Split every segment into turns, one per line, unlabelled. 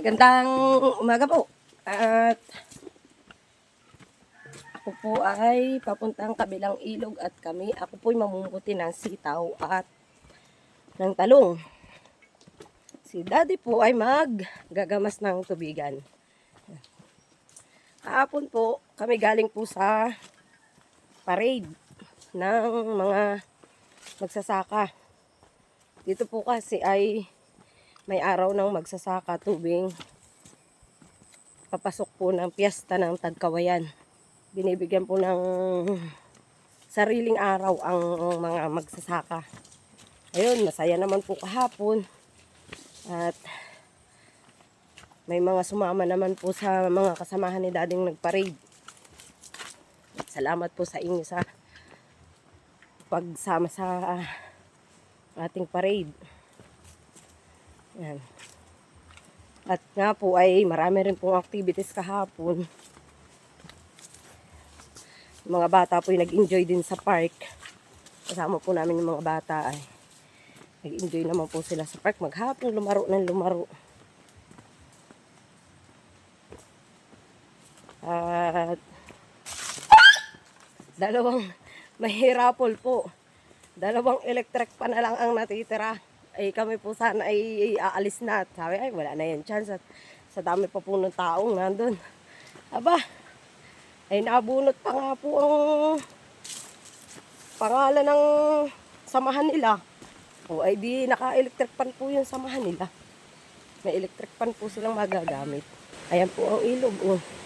Gandang umaga po. At ako po ay papuntang kabilang ilog at kami, ako po ay mamumuti ng sitaw at ng talong. Si daddy po ay maggagamas ng tubigan. Kahapon po, kami galing po sa parade ng mga magsasaka. Dito po kasi ay may araw ng magsasaka tubing. Papasok po ng piyesta ng Tagkawayan. Binibigyan po ng sariling araw ang mga magsasaka. Ayun, masaya naman po kahapon. At may mga sumama naman po sa mga kasamahan ni dading nagparade. Salamat po sa inyo sa pagsama sa ating parade. Yan. At nga po ay marami rin pong activities kahapon. Yung mga bata po ay nag-enjoy din sa park. Kasama po namin yung mga bata ay nag-enjoy naman po sila sa park. Maghapon lumaro ng lumaro. At dalawang mahirapol po. Dalawang electric pa na lang ang natitira. Ay kami po sana ay aalis na. At Sabi ay wala na yan chance. At sa dami pa po ng taong nandun. Aba, ay nabunot pa nga po ang pangalan ng samahan nila. O ay di naka-electric pan po yung samahan nila. May electric pan po silang magagamit. Ayan po ang ilog. Oh.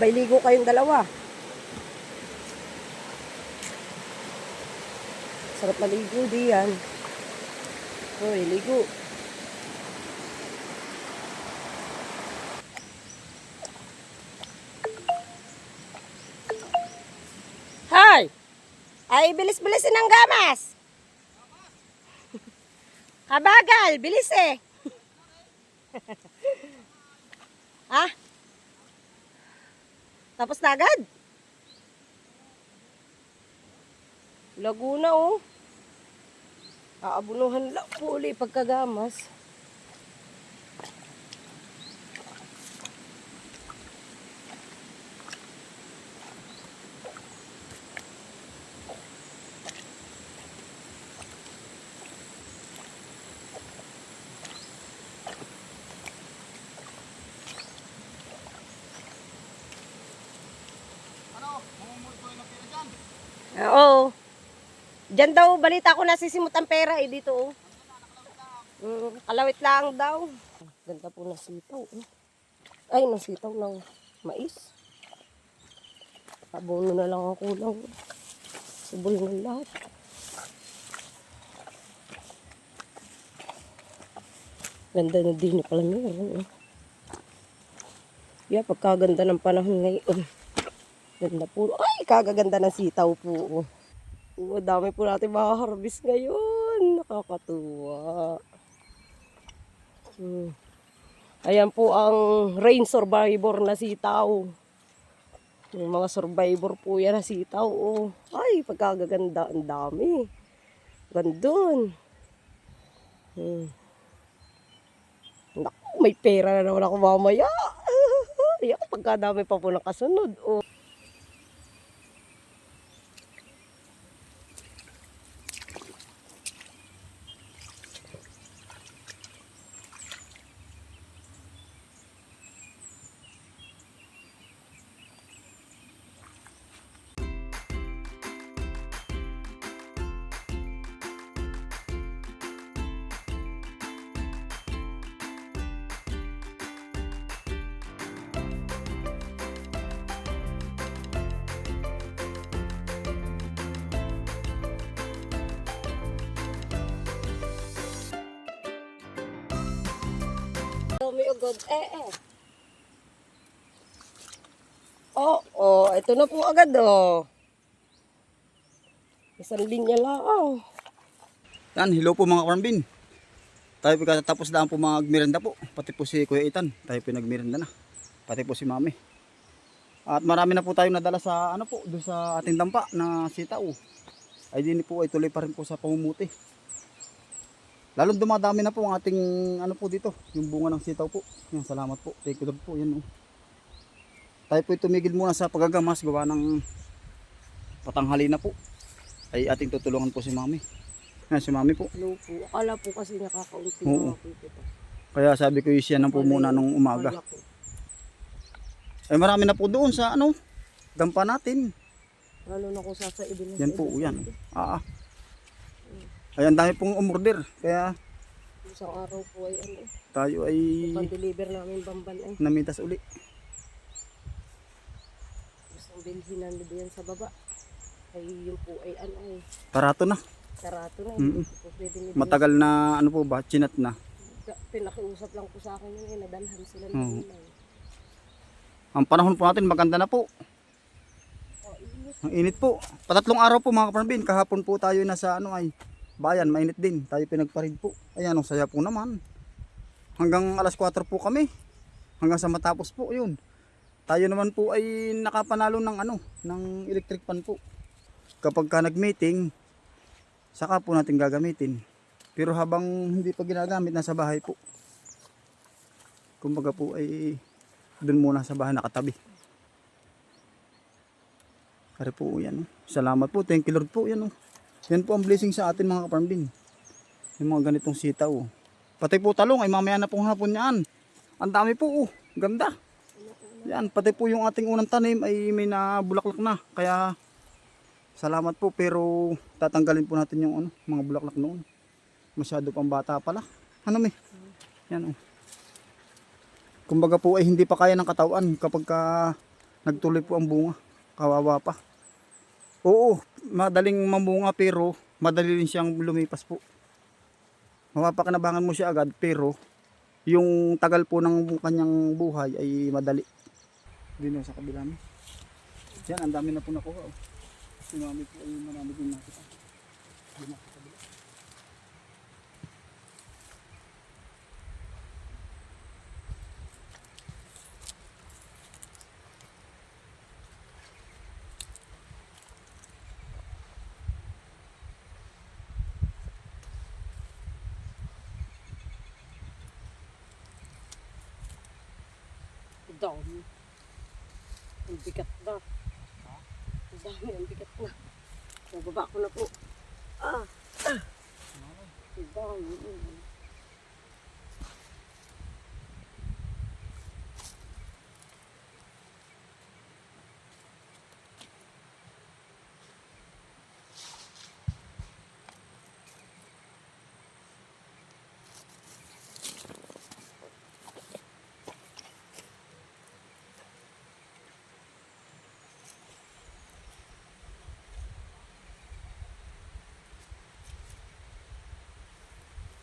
Bay ligo kayong dalawa. Sarap maligo diyan. Hoy, ligo. Hay! Ay, bilis-bilisin ang gamas. Kabagal, bilis eh. ha? Tapos na agad? Laguna oh. Aabunuhan lang po uli pagkagamas. Oo. Diyan daw, balita ko nasisimut ang pera eh, dito oh. Mm, kalawit lang daw. Ganda po ng sitaw. Oh. Ay, ng sitaw ng mais. Abono na lang ang kulang. Subol ng lahat. Ganda na din pala meron. Oh. Yeah, pagkaganda ng panahon ngayon. Ganda po. Ay, kagaganda ng sitaw po. Oo, dami po natin makaharvest ngayon. Nakakatuwa. Hmm. Ayan po ang rain survivor na sitaw. Yung mga survivor po yan na sitaw. Oh. Ay, pagkagaganda. Ang dami. Gandun. Hmm. Naku, may pera na naman ako mamaya. Ay, pagkadami pa po nakasunod. Oh. May ugod. Eh, eh. Oh, oh, ito na po agad, oh. Isang linya lang.
Yan, hello po mga karambin. Tayo po katapos daan po magmiranda po. Pati po si Kuya Itan. Tayo po nagmiranda na. Pati po si Mami. At marami na po tayo nadala sa ano po, doon sa ating dampa na sitaw. Ay din po ay tuloy pa rin po sa pamumuti. Lalong dumadami na po ang ating ano po dito, yung bunga ng sitaw po. Yan, salamat po. Thank you Lord po. Yan oh. Tayo po tumigil muna sa pagagamas gawa ng patanghali na po. Ay ating tutulungan po si Mami. Yan si Mami po.
Hello po. Akala po kasi nakakaunti
Oo.
pipito.
Kaya sabi ko siya na po muna nung umaga.
Akala.
Ay marami na po doon sa ano, dampa natin.
Lalo na kung sasaibin na
Yan po, yan. Ah. ah. Ay ang dami pong umorder. Kaya
Isang araw po ay ano.
tayo ay
Pang-deliver namin bamban ay.
namitas uli.
Gustong bilhin na yan sa baba. Ay yun po ay ano ay.
Parato na.
Karato na.
Mm-mm.
Hindi po.
Matagal na ano po ba, chinat na.
Pinakiusap lang po sa akin yun eh. Nadalhan sila ng
Oo.
ulan.
Ang panahon po natin maganda na po.
Oh, init.
Ang init po. Patatlong araw po mga kaparambin. Kahapon po tayo nasa ano ay bayan, mainit din. Tayo pinagparid po. Ayan, ang saya po naman. Hanggang alas 4 po kami. Hanggang sa matapos po yun. Tayo naman po ay nakapanalo ng ano, ng electric pan po. Kapag ka nag-meeting, saka po natin gagamitin. Pero habang hindi pa ginagamit, nasa bahay po. Kumbaga po ay doon muna sa bahay nakatabi. Kaya po yan. oh. Salamat po. Thank you Lord po. Yan, oh. Yan po ang blessing sa atin mga kaparambin. Yung mga ganitong sitaw. Pati po talong ay mamaya na pong hapon yan. Ang dami po. Oh. Ganda. Yan. Pati po yung ating unang tanim ay may nabulaklak na. Kaya salamat po. Pero tatanggalin po natin yung ano, mga bulaklak noon. Masyado pang bata pala. Ano may? Yan oh. Kumbaga po ay hindi pa kaya ng katawan kapag ka nagtuloy po ang bunga. Kawawa pa. Oo, madaling mamunga pero madali rin siyang lumipas po. Mapapakinabangan mo siya agad pero yung tagal po ng kanyang buhay ay madali. Dino sa kabila mo. Yan, ang dami na po nakuha. Oh. Si mami po ay marami din nakita. Dino kabila.
Ang bigat na. Ang dami, ang bigat na. Nababa ko na po. Ah! ah. Ang dami.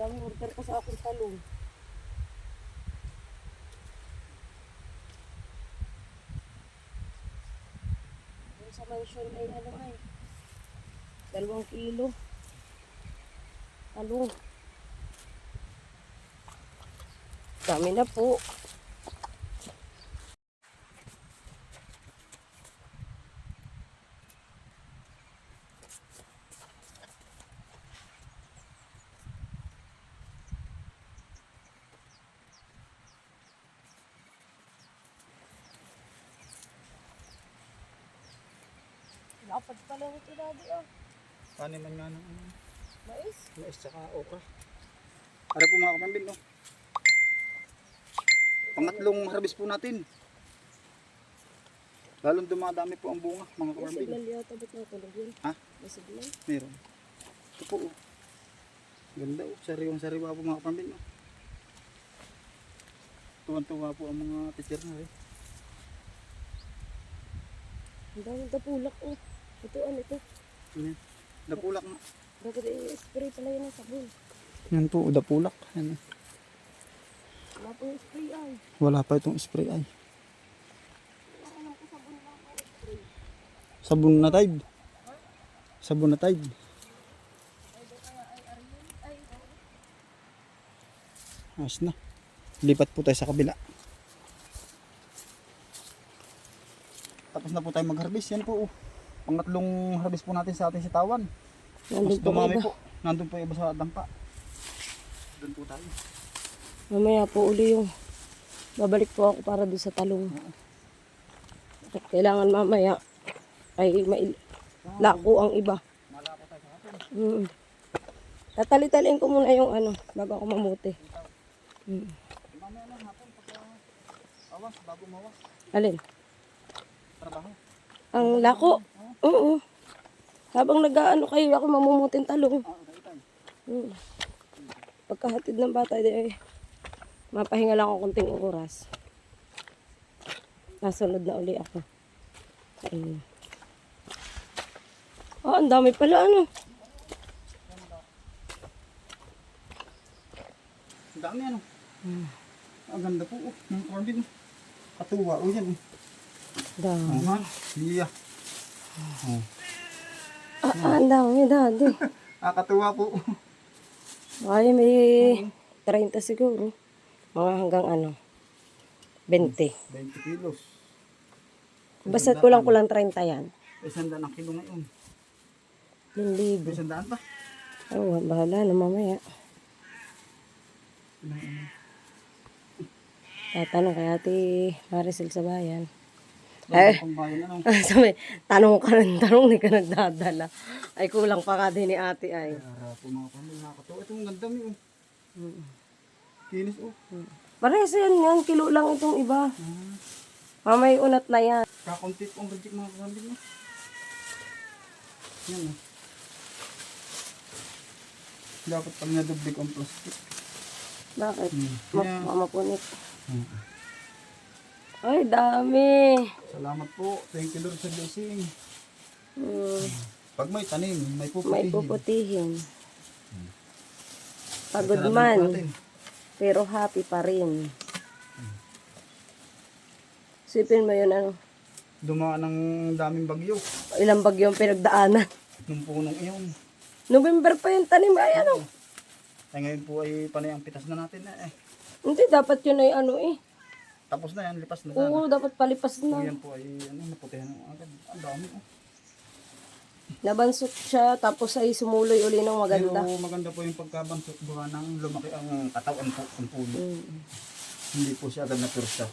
Ang dami order ko sa aking talong. Yung sa mansion ay ano ay dalawang kilo talong. Dami na po. Lapad pala nito daddy ah.
Paano man nga ng ano?
Mais.
Mais tsaka okra. Para po mga kapambin, no? Pangatlong harvest po natin. Lalong dumadami po ang bunga, mga
May
kapambin.
signal yata ba't natulog yun?
Ha?
May signal?
Meron. Ito po, oh. Ganda, oh. Sariwang sariwa po mga kapambin, no? Tuwan-tuwa po ang mga teacher na, eh.
Ang daming tapulak oh. Ito ano ito?
Yan. Dapulak na.
Dapat i-spray pala yun ng sabon.
Yan po, dapulak. Yan.
Wala po yung spray ay.
Wala pa itong spray ay.
Sabon
na tide. Sabon na tide. Ayos na. Lipat po tayo sa kabila. tapos na po tayo mag-harvest. Yan po. Oh. Pangatlong harvest po natin sa ating sitawan. Mas dumami po. Nandun po iba sa dampa. Doon po tayo.
Mamaya po uli yung babalik po ako para doon sa talong. At kailangan mamaya ay mail lako ang iba.
Malapo tayo sa atin.
Mm. Tatali-taliin ko muna yung ano bago ako mamuti. Mm.
Mamaya lang hapon pagka awas, bago mawas.
Alin?
Trabaho.
Ang lako? Oo. Habang nag-ano kayo, ako mamumutin talong.
Ah, okay tayo.
Mm. Pagkahatid ng bata, di ay mapahinga lang ako konting oras. Nasunod na uli ako. Ayun. Ah, ang dami pala ano.
Ang dami ano. Ang ganda po. Oh, ng corn din. Katuwa. O yan. Oh.
Dami.
Oh, man. Iya.
Ah, ah, ang dami, dadi.
Ah, katuwa po.
Ay, may 30 siguro. Mga hanggang ano, 20.
20 kilos.
Basta kulang-kulang 30 yan.
Isang daan ang kilo ngayon.
1,000.
Isang daan pa.
Oh, bahala na mamaya. Tatanong kay ate Maricel sa bayan.
Eh.
Sabi, tanong ka ng tanong, hindi ka nagdadala. Ay, kulang pa ka din ni ate ay.
Kaya po mga pamilya nakakatuwa. Ito ang ganda mo. Oh. Kinis oh.
Parehas yan, yan, kilo lang itong iba.
Ah.
Mamay unat na yan.
Kakunti po ang budget mga pamilya. Yan oh. Dapat pag nadublig ang plastic.
Bakit?
Hmm.
Ma
Kaya,
mamapunit.
Hmm.
Ay, dami.
Salamat po. Thank you Lord sa blessing.
Hmm,
Pag may tanim, may
may
puputihin.
puputihin. Pagod man, pero happy pa rin. Sipin mo yun, ano,
Dumaan ng daming bagyo.
ilang bagyo ang pinagdaanan.
Nung punong iyon.
November pa yung tanim, ay ano.
Ay ngayon po ay panay ang pitas na natin na eh.
Hindi, dapat yun ay ano eh.
Tapos na yan, lipas na sana.
Oo, dapat palipas
So,
na.
yan po ay ano, naputihan ng agad. Ang dami oh.
Nabansot siya, tapos ay sumuloy uli ng
Pero
maganda.
maganda po yung pagkabansot buha ng lumaki ang katawan po ang puno.
Mm.
Hindi po siya agad na pursa.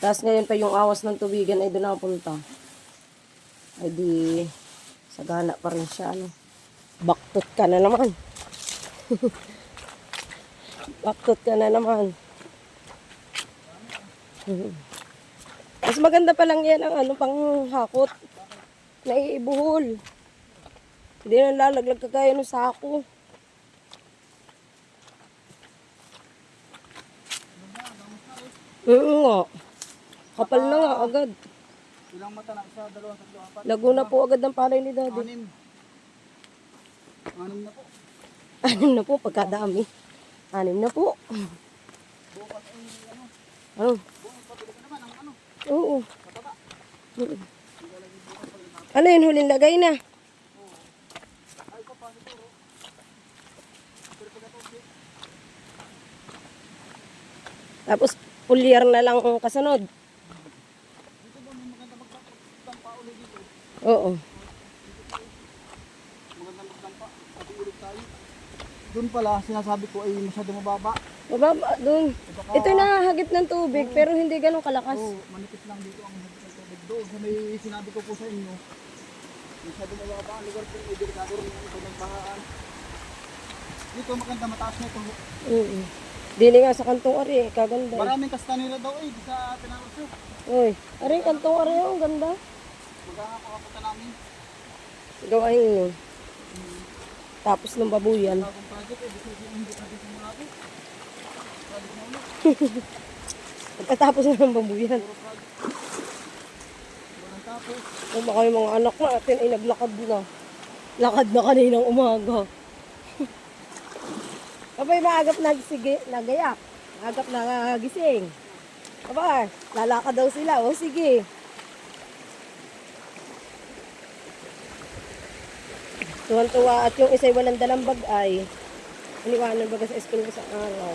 Tapos ngayon pa yung awas ng tubigan ay doon nakapunta. Ay di, sagana pa rin siya. Ano. Baktot ka na naman. Baktot ka na naman. Mhm. Mas maganda pa lang yan ang ano pang hakot. Naiibuhol. Hindi na lalaglag kagaya ng sako. Oo nga. Kapal na nga agad.
Ilang mata na isa, dalawa, tatlo, apat.
Laguna po agad ang palay ni daddy.
Anim. Anim na po.
Anim na po, pagkadami. Anim na po. Ano? Oo. Oo. Ano yun, huling lagay na? Tapos, pulyar na lang ang kasunod. Oo.
Doon pala, sinasabi ko ay masyado mababa.
Mababa dun. Ito nahagip ng tubig, pero hindi ganun kalakas.
Oo, manipis lang dito ang hagit ng tubig. Doon, sa may sinabi ko po sa inyo, masyado mababa ang lugar po, may delikado rin ang ito ng bahaan. Dito maganda mataas na ito.
Mm Dili nga sa kantong ari, kaganda.
Maraming kastanila daw eh, di sa Pinarosyo.
Uy, ari kantong ari, ang ganda.
Magkakapunta namin.
Gawain nyo. Tapos ng babuyan.
Bagong project eh, di ko hindi pa dito malaki.
Pagkatapos na ng
tapos.
Kung baka yung mga anak natin ay naglakad na. Lakad na kaninang umaga. Abay, maagap nagsige, nagayak. Maagap na gising. Aba, lalakad daw sila. O sige. Tuwan-tuwa at yung isa'y walang dalang bag ay iniwanan baga sa eskwela sa araw.